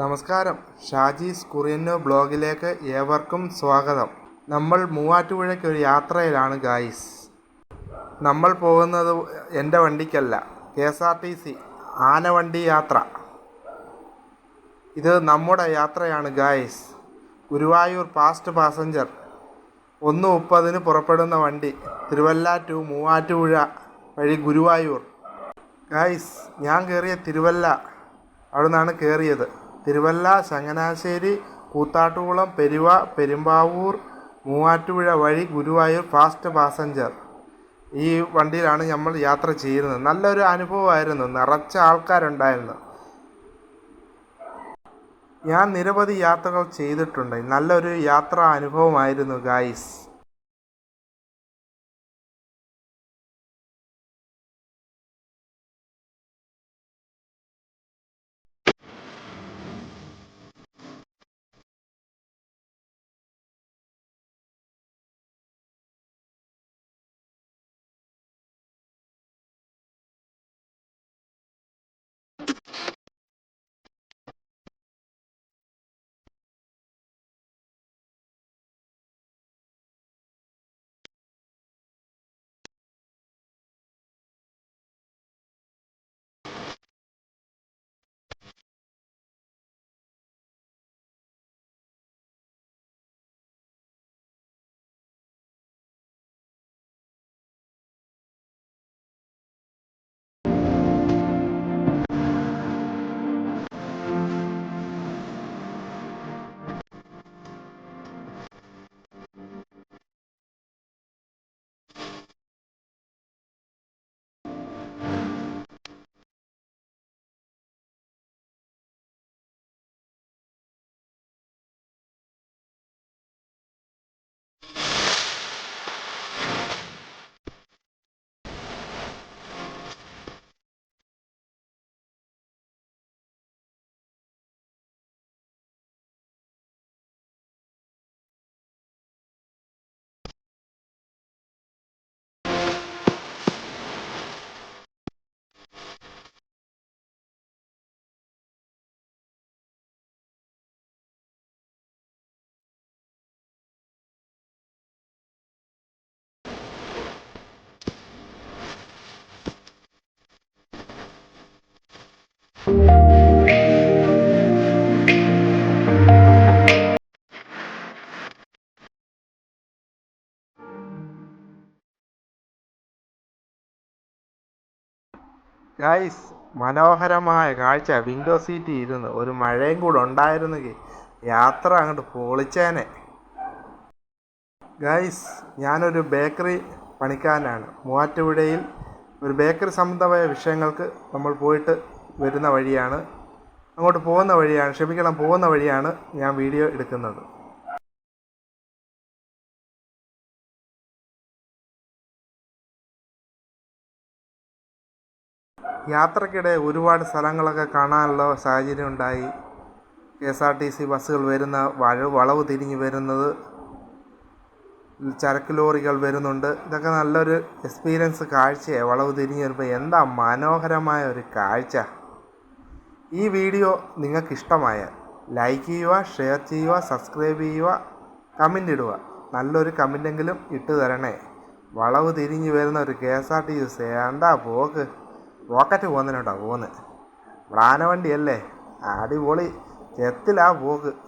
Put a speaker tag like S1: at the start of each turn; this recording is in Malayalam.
S1: നമസ്കാരം. ഷാജീസ് കുറിയന്നോ ബ്ലോഗിലേക്ക് ഏവർക്കും സ്വാഗതം. നമ്മൾ മൂവാറ്റുപുഴയ്ക്ക് ഒരു യാത്രയിലാണ് ഗായ്സ്. നമ്മൾ പോകുന്നത് എന്റെ വണ്ടിക്കല്ല K S R T C ആനവണ്ടി യാത്ര. ഇത് നമ്മുടെ യാത്രയാണ് ഗായ്സ്. Guruvayur past passenger. ഒന്ന് മുപ്പതിന് പുറപ്പെടുന്ന വണ്ടി തിരുവല്ല ടു മൂവാറ്റുപുഴ വഴി ഗുരുവായൂർ. ഗായ്സ് ഞാൻ കയറിയ തിരുവല്ല അവിടെ നിന്നാണ് കയറിയത്. തിരുവല്ല ചങ്ങനാശ്ശേരി കൂത്താട്ടുകുളം പെരുവ പെരുമ്പാവൂർ മൂവാറ്റുപുഴ വഴി ഗുരുവായൂർ ഫാസ്റ്റ് പാസഞ്ചർ ഈ വണ്ടിയിലാണ് നമ്മൾ യാത്ര ചെയ്യുന്നത്. നല്ലൊരു അനുഭവമായിരുന്നു. നിറച്ച ആൾക്കാരുണ്ടായിരുന്നു. ഞാൻ നിരവധി യാത്രകൾ ചെയ്തിട്ടുണ്ട്. നല്ലൊരു യാത്രാ അനുഭവമായിരുന്നു ഗായ്സ് ഗൈസ് മനോഹരമായ കാഴ്ച. വിൻഡോ സീറ്റിൽ ഇരുന്ന് ഒരു മഴയും കൂടെ ഉണ്ടായിരുന്നെങ്കിൽ യാത്ര അങ്ങോട്ട് പൊളിച്ചേനെ. ഗൈസ് ഞാനൊരു ബേക്കറി പണിക്കാരനാണ്. മൂവാറ്റുപുഴയിൽ ഒരു ബേക്കറി സംബന്ധമായ വിഷയങ്ങൾക്ക് നമ്മൾ പോയിട്ട് വരുന്ന വഴിയാണ്. അങ്ങോട്ട് പോകുന്ന വഴിയാണ് ക്ഷമിക്കണം പോകുന്ന വഴിയാണ് ഞാൻ വീഡിയോ എടുക്കുന്നത്. യാത്രക്കിടെ ഒരുപാട് സ്ഥലങ്ങളൊക്കെ കാണാനുള്ള സാഹചര്യം ഉണ്ടായി. K S R T C ബസ്സുകൾ വരുന്ന വളവ് തിരിഞ്ഞ് വരുന്നത് ചരക്ക് ലോറികൾ വരുന്നുണ്ട്. ഇതൊക്കെ നല്ലൊരു എക്സ്പീരിയൻസ് കാഴ്ചയാണ് വളവ് തിരിഞ്ഞ് വരുമ്പോൾ എന്താ മനോഹരമായ ഒരു കാഴ്ച. ഈ വീഡിയോ നിങ്ങൾക്ക് ഇഷ്ടമായാൽ ലൈക്ക് ചെയ്യുക ഷെയർ ചെയ്യുക സബ്സ്ക്രൈബ് ചെയ്യുക കമന്റ് ഇടുക. നല്ലൊരു കമന്റെങ്കിലും ഇട്ട് തരണേ. വളവ് തിരിഞ്ഞ് വരുന്ന ഒരു K S R T C എന്താ പോക്ക്? റോക്കറ്റ് പോകുന്നതിനോട്ടാ പോകുന്നത്. ആനവണ്ടിയല്ലേ? അടിപൊളി. ചെത്തിലാ പോക്ക്.